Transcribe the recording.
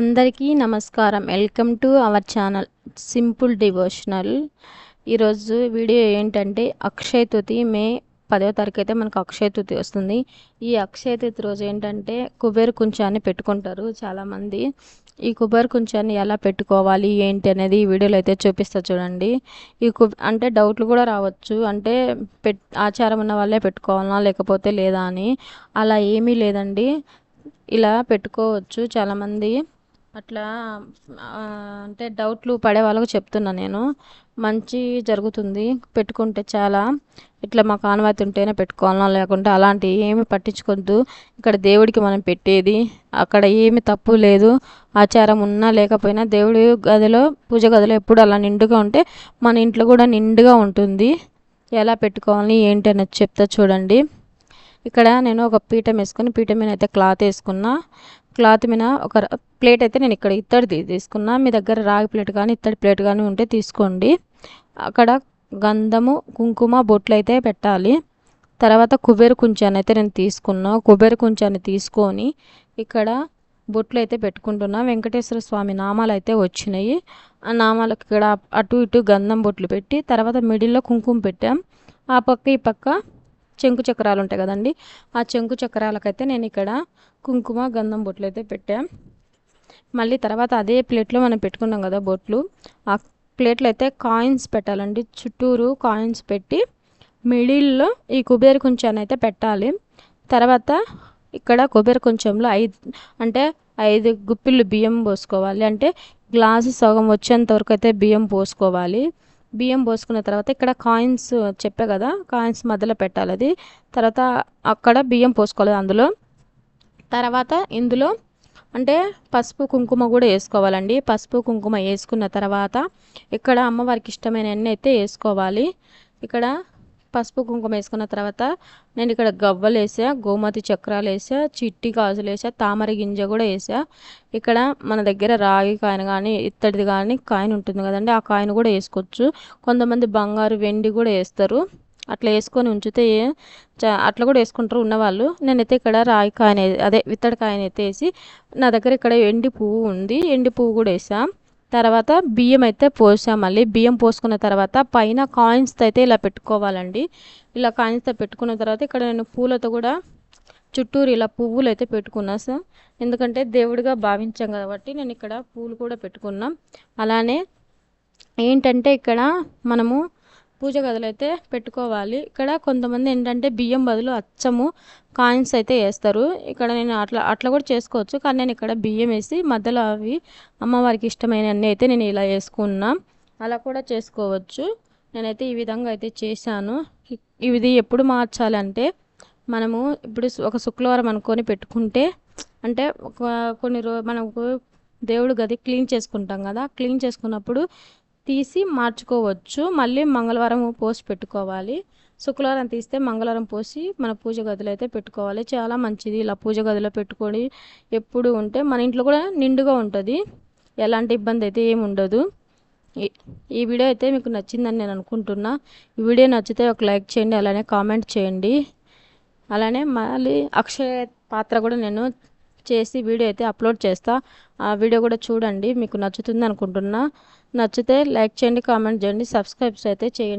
అందరికీ నమస్కారం. Welcome to our channel simple devotional ఈరోజు వీడియో ఏంటంటే అక్షయ తృతి మే పదవ తారీఖు అయితే మనకు అక్షయ తృతి వస్తుంది. ఈ అక్షయ తృతి రోజు ఏంటంటే కుబేర కుంచాన్ని పెట్టుకుంటారు చాలామంది. ఈ కుబేర కుంచాన్ని ఎలా పెట్టుకోవాలి ఏంటి అనేది ఈ వీడియోలో అయితే చూపిస్తా చూడండి. ఈ కు అంటే డౌట్లు కూడా రావచ్చు. అంటే పెట్ ఆచారం ఉన్న వాళ్ళే పెట్టుకోవాలా లేకపోతే లేదా అని. అలా ఏమీ లేదండి. ఇలా పెట్టుకోవచ్చు చాలామంది. అట్లా అంటే డౌట్లు పడే వాళ్ళకు చెప్తున్నా నేను. మంచి జరుగుతుంది పెట్టుకుంటే చాలా. ఇట్లా మాకు ఆనవాయితీ ఉంటేనే పెట్టుకోవాలా లేకుంటే అలాంటి ఏమి పట్టించుకోవద్దు ఇక్కడ దేవుడికి మనం పెట్టేది అక్కడ ఏమి తప్పు లేదు. ఆచారం ఉన్నా లేకపోయినా దేవుడి గదిలో పూజ గదిలో ఎప్పుడు అలా నిండుగా ఉంటే మన ఇంట్లో కూడా నిండుగా ఉంటుంది. ఎలా పెట్టుకోవాలి ఏంటి అనేది చెప్తా చూడండి. ఇక్కడ నేను ఒక పీఠం వేసుకుని పీఠం మీద అయితే క్లాత్ వేసుకున్నా. క్లాత్ మీద ఒక ప్లేట్ అయితే నేను ఇక్కడ ఇత్తడి తీసుకున్నా. మీ దగ్గర రాగి ప్లేట్ కానీ ఇత్తడి ప్లేట్ కానీ ఉంటే తీసుకోండి. అక్కడ గంధము కుంకుమ బొట్లు అయితే పెట్టాలి. తర్వాత కుబేరు కుంచాన్ని అయితే నేను తీసుకున్నా. కుబేరు కుంచాన్ని తీసుకొని ఇక్కడ బొట్లు అయితే పెట్టుకుంటున్నా. వెంకటేశ్వర స్వామి నామాలు అయితే వచ్చినాయి. ఆ నామాలకు ఇక్కడ అటు ఇటు గంధం బొట్లు పెట్టి తర్వాత మిడిల్లో కుంకుమ పెట్టాం. ఆ పక్క ఈ పక్క చెంకు చక్రాలు ఉంటాయి కదండి ఆ చెంకు చక్రాలకైతే నేను ఇక్కడ కుంకుమ గంధం బొట్లు అయితే పెట్టాం. మళ్ళీ తర్వాత అదే ప్లేట్లో మనం పెట్టుకున్నాం కదా బొట్లు ఆ ప్లేట్లో అయితే కాయిన్స్ పెట్టాలండి. చుట్టూరు కాయిన్స్ పెట్టి మిడిల్లో ఈ కుబేర కొంచెం అయితే పెట్టాలి. తర్వాత ఇక్కడ కొబ్బరి కొంచెంలో ఐదు అంటే ఐదు గుప్పిళ్ళు బియ్యం పోసుకోవాలి. అంటే గ్లాసు సగం వచ్చేంత వరకు అయితే బియ్యం పోసుకోవాలి. బియ్యం పోసుకున్న తర్వాత ఇక్కడ కాయిన్స్ చెప్పే కదా కాయిన్స్ మధ్యలో పెట్టాలి అది. తర్వాత అక్కడ బియ్యం పోసుకోవాలి అందులో. తర్వాత ఇందులో అంటే పసుపు కుంకుమ కూడా వేసుకోవాలండి. పసుపు కుంకుమ వేసుకున్న తర్వాత ఇక్కడ అమ్మవారికి ఇష్టమైన ఎన్ని అయితే వేసుకోవాలి. ఇక్కడ పసుపు కుంకుమ వేసుకున్న తర్వాత నేను ఇక్కడ గవ్వలు వేసా గోమతి చక్రాలు వేసా చిట్టి గాజులు వేసా తామర గింజ కూడా వేసా. ఇక్కడ మన దగ్గర రాగి కాయన కానీ ఇత్తడిది కానీ కాయిన్ ఉంటుంది కదండి ఆ కాయను కూడా వేసుకోవచ్చు. కొంతమంది బంగారు వెండి కూడా వేస్తారు. అట్లా వేసుకొని ఉంచితే అట్లా కూడా వేసుకుంటారు ఉన్నవాళ్ళు. నేనైతే ఇక్కడ రాయి కాయన అదే విత్తడి కాయన అయితే వేసి నా దగ్గర ఇక్కడ ఎండి పువ్వు ఉంది ఎండి పువ్వు కూడా వేసాం. తర్వాత బియ్యం అయితే పోసాం మళ్ళీ. బియ్యం పోసుకున్న తర్వాత పైన కాయిన్స్తో అయితే ఇలా పెట్టుకోవాలండి. ఇలా కాయిన్స్తో పెట్టుకున్న తర్వాత ఇక్కడ నేను పూలతో కూడా చుట్టూరు ఇలా పువ్వులు అయితే పెట్టుకున్నా సార్. ఎందుకంటే దేవుడిగా భావించాం కాబట్టి నేను ఇక్కడ పూలు కూడా పెట్టుకున్నాం. అలానే ఏంటంటే ఇక్కడ మనము పూజ గదులు అయితే పెట్టుకోవాలి. ఇక్కడ కొంతమంది ఏంటంటే బియ్యం బదులు అచ్చము కాయిన్స్ అయితే వేస్తారు. ఇక్కడ నేను అట్లా అట్లా కూడా చేసుకోవచ్చు. కానీ నేను ఇక్కడ బియ్యం వేసి మధ్యలో అవి అమ్మవారికి ఇష్టమైన అన్నీ అయితే నేను ఇలా వేసుకున్నా. అలా కూడా చేసుకోవచ్చు. నేనైతే ఈ విధంగా అయితే చేశాను. ఇది ఎప్పుడు మార్చాలంటే మనము ఇప్పుడు ఒక శుక్రవారం అనుకొని పెట్టుకుంటే అంటే ఒక కొన్ని రో మనకు దేవుడు గది క్లీన్ చేసుకుంటాం కదా. క్లీన్ చేసుకున్నప్పుడు తీసి మార్చుకోవచ్చు. మళ్ళీ మంగళవారం పోసి పెట్టుకోవాలి. శుక్రవారం తీస్తే మంగళవారం పోసి మన పూజ గదిలో అయితే పెట్టుకోవాలి. చాలా మంచిది. ఇలా పూజ గదిలో పెట్టుకొని ఎప్పుడు ఉంటే మన ఇంట్లో కూడా నిండుగా ఉంటుంది. ఎలాంటి ఇబ్బంది అయితే ఏమి ఉండదు. ఈ వీడియో అయితే మీకు నచ్చిందని నేను అనుకుంటున్నా. ఈ వీడియో నచ్చితే ఒక లైక్ చేయండి అలానే కామెంట్ చేయండి. అలానే మళ్ళీ అక్షయ పాత్ర కూడా నేను చేసి వీడియో అయితే అప్లోడ్ చేస్తా. ఆ వీడియో కూడా చూడండి మీకు నచ్చుతుంది అనుకుంటున్నా. నచ్చితే లైక్ చేయండి కామెంట్ చేయండి సబ్స్క్రైబ్స్ అయితే చేయండి.